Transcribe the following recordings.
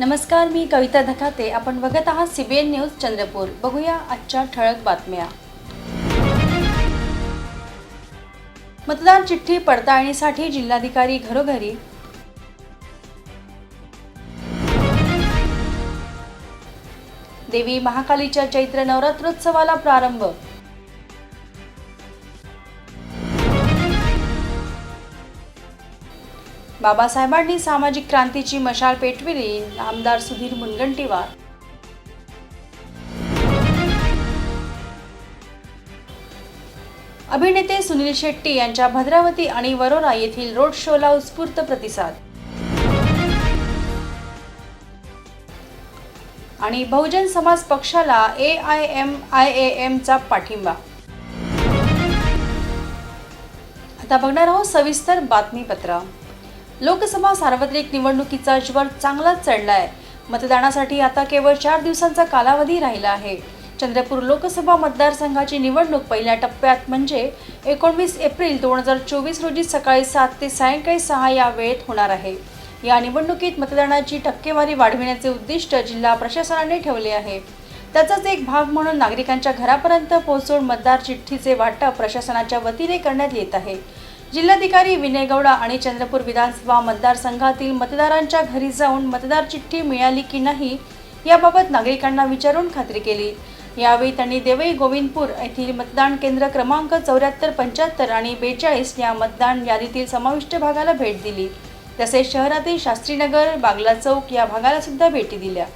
नमस्कार मी कविता धकाते. आपण बघत आहात सीबीएन न्यूज चंद्रपूर. बघूया आजच्या ठळक बातम्या. मतदार चिठ्ठी पडताळणीसाठी जिल्हाधिकारी घरोघरी. देवी महाकालीच्या चैत्र नवरात्रोत्सवाला प्रारंभ. बाबासाहेबांनी सामाजिक क्रांतीची मशाल पेटविली आमदार सुधीर मुनगंटीवार. अभिनेते सुनील शेट्टी यांच्या भद्रावती आणि वरोरा येथील रोड शोला उत्स्फूर्त प्रतिसाद. आणि बहुजन समाज पक्षाला A I M I A एमचा पाठिंबा. आता बघणार आहोत सविस्तर बातमीपत्र. लोकसभा सार्वत्रिक निवडणुकीचा ज्वर चांगलाच चढला आहे मतदानासाठी आता केवळ चार दिवसांचा कालावधी राहिला आहे. चंद्रपूर लोकसभा मतदारसंघाची निवडणूक पहिल्या टप्प्यात म्हणजे एकोणवीस एप्रिल दोन हजार चोवीस रोजी सकाळी सात ते सायंकाळी सहा या वेळेत होणार आहे. या निवडणुकीत मतदानाची टक्केवारी वाढविण्याचे उद्दिष्ट जिल्हा प्रशासनाने ठेवले आहे. त्याचाच एक भाग म्हणून नागरिकांच्या घरापर्यंत पोहोचून मतदार चिठ्ठीचे वाटप प्रशासनाच्या वतीने करण्यात येत आहे. जिल्हाधिकारी विनय गौडा आणि चंद्रपूर विधानसभा मतदारसंघातील मतदारांच्या घरी जाऊन मतदार चिठ्ठी मिळाली की नाही याबाबत नागरिकांना विचारून खात्री केली. यावेळी त्यांनी देवई गोविंदपूर येथील मतदान केंद्र क्रमांक चौऱ्याहत्तर पंच्याहत्तर आणि बेचाळीस या मतदान यादीतील समाविष्ट भागाला भेट दिली. तसेच शहरातील शास्त्रीनगर बागला चौक या भागाला सुद्धा भेटी दिल्या.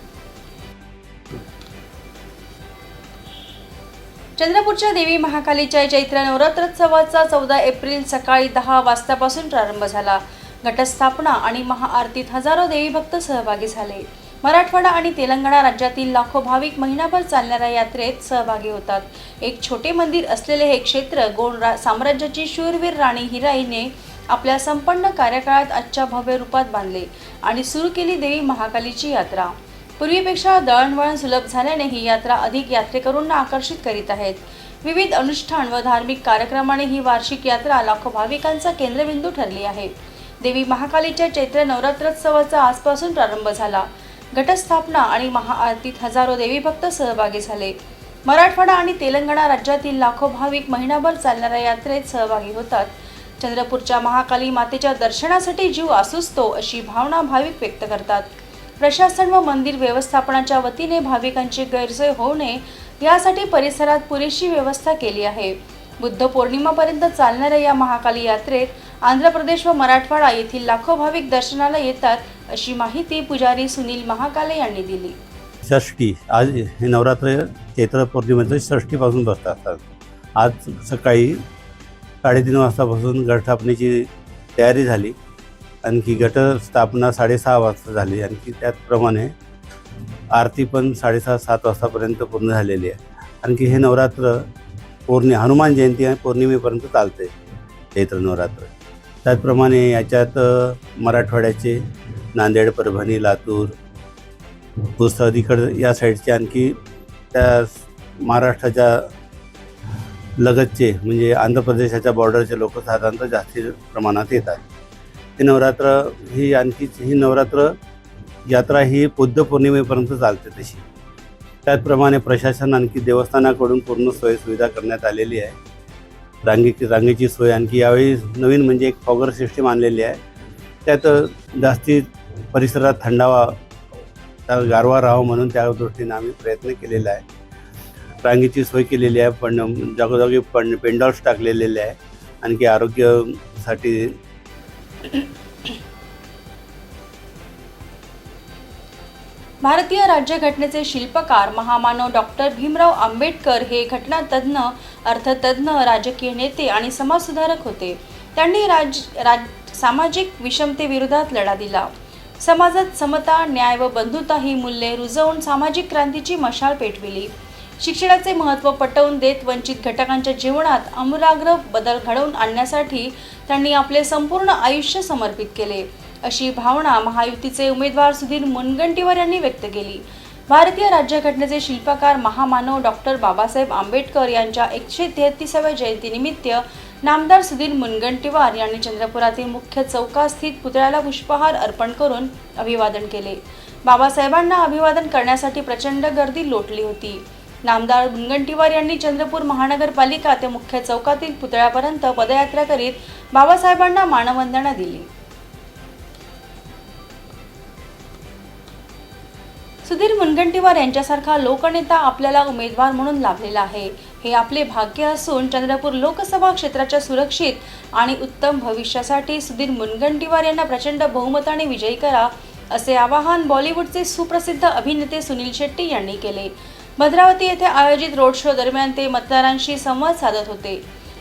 चंद्रपूरच्या देवी महाकालीच्या चैत्र नवरात्रोत्सवाचा चौदा एप्रिल सकाळी दहा वाजतापासून प्रारंभ झाला. घटस्थापना आणि महाआरतीत हजारो देवी भक्त सहभागी झाले. मराठवाडा आणि तेलंगणा राज्यातील लाखो भाविक महिनाभर चालणाऱ्या यात्रेत सहभागी होतात. एक छोटे मंदिर असलेले हे क्षेत्र गोंड रा साम्राज्याची शूरवीर राणी हिराईने आपल्या संपन्न कार्यकाळात आजच्या भव्य रूपात बांधले आणि सुरू केली देवी महाकालीची यात्रा. पूर्वीपेक्षा दळणवळण सुलभ झाल्याने ही यात्रा अधिक यात्रेकरूंना आकर्षित करीत आहेत. विविध अनुष्ठान व धार्मिक कार्यक्रमाने ही वार्षिक यात्रा लाखो भाविकांचा केंद्रबिंदू ठरली आहे. देवी महाकालीच्या चैत्र नवरात्रोत्सवाचा आजपासून प्रारंभ झाला. घटस्थापना आणि महाआरतीत हजारो देवी भक्त सहभागी झाले. मराठवाडा आणि तेलंगणा राज्यातील लाखो भाविक महिनाभर चालणाऱ्या यात्रेत सहभागी होतात. चंद्रपूरच्या महाकाली मातेच्या दर्शनासाठी जीव आसुसतो अशी भावना भाविक व्यक्त करतात. प्रशासन व मंदिर व्यवस्थापनाच्या वतीने भाविकांची गैरसोय होऊ नये यासाठी परिसरात पुरेशी व्यवस्था केली आहे. बुद्ध पौर्णिमापर्यंत चालणाऱ्या या महाकाली यात्रेत आंध्र प्रदेश व मराठवाडा येथील लाखो भाविक दर्शनाला येतात अशी माहिती पुजारी सुनील महाकाले यांनी दिली. षष्टी आज हे नवरात्र चैत्र पौर्णिमेचं षष्टीपासून बसत असतात आज सकाळी साडेतीन वाजतापासून घटस्थापनेची तयारी झाली. आणखी घटस्थापना साडेसहा वाजता झाली आणखी त्याचप्रमाणे आरती पण साडेसहा सात वाजतापर्यंत पूर्ण झालेली आहे. आणखी हे नवरात्र पौर्णि हनुमान जयंती आणि पौर्णिमेपर्यंत चालते चैत्र नवरात्र. त्याचप्रमाणे याच्यात मराठवाड्याचे नांदेड परभणी लातूर पुस्तकाकडं या साईडचे आणखी त्या महाराष्ट्राच्या लगतचे म्हणजे आंध्र प्रदेशाच्या बॉर्डरचे लोक साधारणतः जास्ती प्रमाणात येतात. हे नवरात्र ही आणखी ही नवरात्र यात्रा ही बुद्ध पौर्णिमेपर्यंत चालते तशी. त्याचप्रमाणे प्रशासन आणखी देवस्थानाकडून पूर्ण सोयीसुविधा करण्यात आलेली आहे. रांगेची रांगेची सोय आणखी यावेळी नवीन म्हणजे एक फॉगर सिस्टीम आणलेली आहे. त्यात जास्ती परिसरात थंडावा त्या गारवा राहावं म्हणून त्या दृष्टीने आम्ही प्रयत्न केलेला आहे. रांगेची सोय केलेली आहे पण जागोजागी पण पेंडॉल्स टाकलेले आहे. आणखी आरोग्यासाठी भारतीय राज्यघटनेचे शिल्पकार महामानव डॉक्टर भीमराव आंबेडकर हे घटनातज्ञ अर्थतज्ञ राजकीय नेते आणि समाजसुधारक होते. त्यांनी राज राज सामाजिक विषमतेविरोधात लढा दिला. समाजात समता न्याय व बंधुता ही मूल्ये रुजवून सामाजिक क्रांतीची मशाल पेटविली. शिक्षणाचे महत्त्व पटवून देत वंचित घटकांच्या जीवनात आमूलाग्र बदल घडवून आणण्यासाठी त्यांनी आपले संपूर्ण आयुष्य समर्पित केले. अशी भावना महायुतीचे उमेदवार सुधीर मुनगंटीवार यांनी व्यक्त केली. भारतीय राज्यघटनेचे शिल्पकार महामानव डॉक्टर बाबासाहेब आंबेडकर यांच्या एकशे तेहतीसाव्या जयंतीनिमित्त नामदार सुधीर मुनगंटीवार यांनी चंद्रपुरातील मुख्य चौकास्थित पुतळ्याला पुष्पहार अर्पण करून अभिवादन केले. बाबासाहेबांना अभिवादन करण्यासाठी प्रचंड गर्दी लोटली होती. नामदार मुनगंटीवार यांनी चंद्रपूर महानगरपालिका ते मुख्य चौकातील पुतळ्यापर्यंत पदयात्रा करीत बाबासाहेबांना मानवंदना दिली. सुधीर मुनगंटीवार यांच्यासारखा लोकनेता आपल्याला उमेदवार म्हणून लाभलेला आहे. हे आपले भाग्य असून चंद्रपूर लोकसभा क्षेत्राच्या सुरक्षित आणि उत्तम भविष्यासाठी सुधीर मुनगंटीवार यांना प्रचंड बहुमताने विजयी करा असे आवाहन बॉलिवूडचे सुप्रसिद्ध अभिनेते सुनील शेट्टी यांनी केले. भद्रावती येथे आयोजित रोड शो दरम्यान ते मतदारांशी संवाद साधत होते.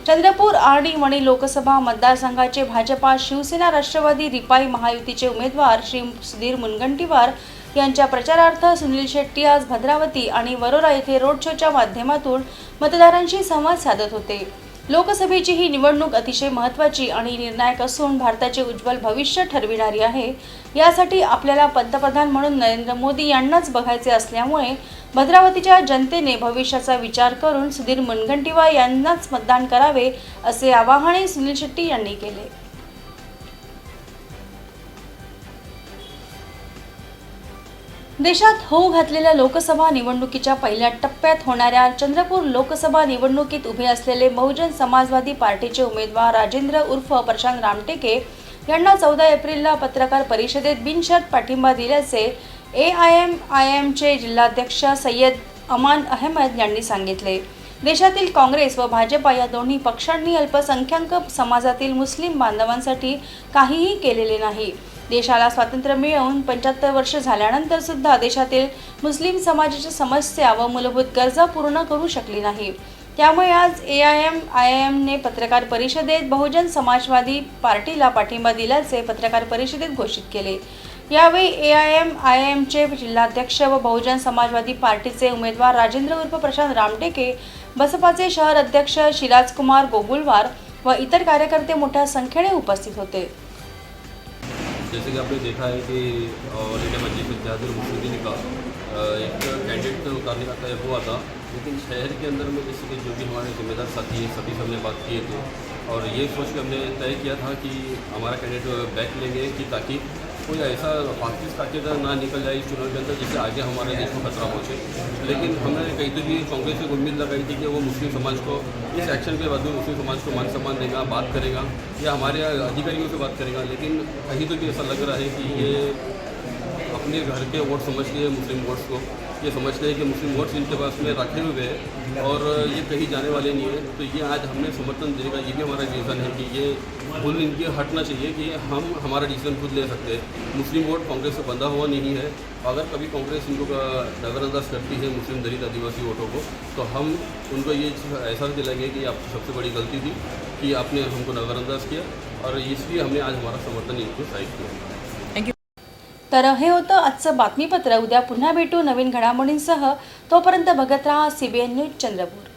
चंद्रपूर आणि मणी लोकसभा मतदारसंघाचे भाजपा शिवसेना राष्ट्रवादी रिपाई महायुतीचे उमेदवार श्री सुधीर मुनगंटीवार यांच्या प्रचारार्थ सुनील शेट्टी आज भद्रावती आणि वरोरा येथे रोड शोच्या माध्यमातून मतदारांशी संवाद साधत होते. लोकसभेची ही निवडणूक अतिशय महत्त्वाची आणि निर्णायक असून भारताचे उज्ज्वल भविष्य ठरविणारी आहे. यासाठी आपल्याला पंतप्रधान म्हणून नरेंद्र मोदी यांनाच बघायचे असल्यामुळे भद्रावतीच्या जनतेने भविष्याचा विचार करून सुधीर मुनगंटीवार यांनाच मतदान करावे असे आवाहनही सुनील शेट्टी यांनी केले. देशात होऊ घातलेल्या लोकसभा निवडणुकीच्या पहिल्या टप्प्यात होणाऱ्या चंद्रपूर लोकसभा निवडणुकीत उभे असलेले बहुजन समाजवादी पार्टीचे उमेदवार राजेंद्र उर्फ प्रशांत रामटेके यांना चौदा एप्रिलला पत्रकार परिषदेत बिनशर्त पाठिंबा दिल्याचे ए आय एम आय एमचे जिल्हाध्यक्ष सय्यद अमान अहमद यांनी सांगितले. देशातील काँग्रेस व भाजपा या दोन्ही पक्षांनी अल्पसंख्याक समाजातील मुस्लिम बांधवांसाठी काहीही केलेले नाही. देशाला स्वातंत्र्य मिळवून पंच्याहत्तर वर्ष झाल्यानंतर सुद्धा देशातील मुस्लिम समाजाच्या समस्या व मूलभूत गरजा पूर्ण करू शकली नाही. त्यामुळे आज ए आय एम आय एमने पत्रकार परिषदेत बहुजन समाजवादी पार्टीला पाठिंबा दिल्याचे पत्रकार परिषदेत घोषित केले. यावेळी ए आय एम आय एमचे जिल्हाध्यक्ष व बहुजन समाजवादी पार्टीचे उमेदवार राजेंद्र उर्फ प्रशांत रामटेके बसपाचे शहर अध्यक्ष शिराजकुमार गोगुलवार व इतर कार्यकर्ते मोठ्या संख्येने उपस्थित होते. जैसे कि आपने देखा है कि ऑल इंडिया मस्जिद जी का कहा एक कैंडिडेट उतारने का तय हुआ था, लेकिन शहर के अंदर में जैसे कि जो भी हमारे जिम्मेदार साथी हैं सभी सबने बात किए थे और ये सोच के हमने तय किया था कि हमारा कैंडिडेट बैक लेंगे कि ताकि कोई ऐसा फासिस अगर ना निकल जाए इस चुनाव के अंदर, जिससे आगे हमारे देश को खतरा पहुँचे लेकिन हमने कहीं तो भी कांग्रेस से उम्मीद लगाई थी कि वो मुस्लिम समाज को इस एक्शन के बाद मुस्लिम समाज को मान सम्मान देगा, बात करेगा, या हमारे अधिकारियों से बात करेगा। लेकिन कहीं तो भी ऐसा लग रहा है कि ये अपने घर के वोट समझते हैं मुस्लिम वोट्स को। ये समझते हैं कि मुस्लिम वोट्स इनके पास में रखे हुए हैं और ये कहीं जाने वाले नहीं है। तो ये आज हमने समर्थन का ये भी हमारा डिसीज़न है कि ये भूल इनकी हटना चाहिए कि हम हमारा डिसीज़न खुद ले सकते हैं। मुस्लिम वोट कांग्रेस से बंधा हुआ नहीं है। अगर कभी कांग्रेस इनको नज़रअंदाज करती है मुस्लिम दलित आदिवासी वोटों को तो हम उनको ये एहसास दिलाएँगे कि आपकी सबसे बड़ी गलती थी कि आपने हमको नज़रअंदाज किया और इसलिए हमने आज हमारा समर्थन इनको साइड किया। तर हे होतं आजचं बातमीपत्र. उद्या पुन्हा भेटू नवीन घडामोडींसह. तोपर्यंत बघत राहा C B N news Chandrapur.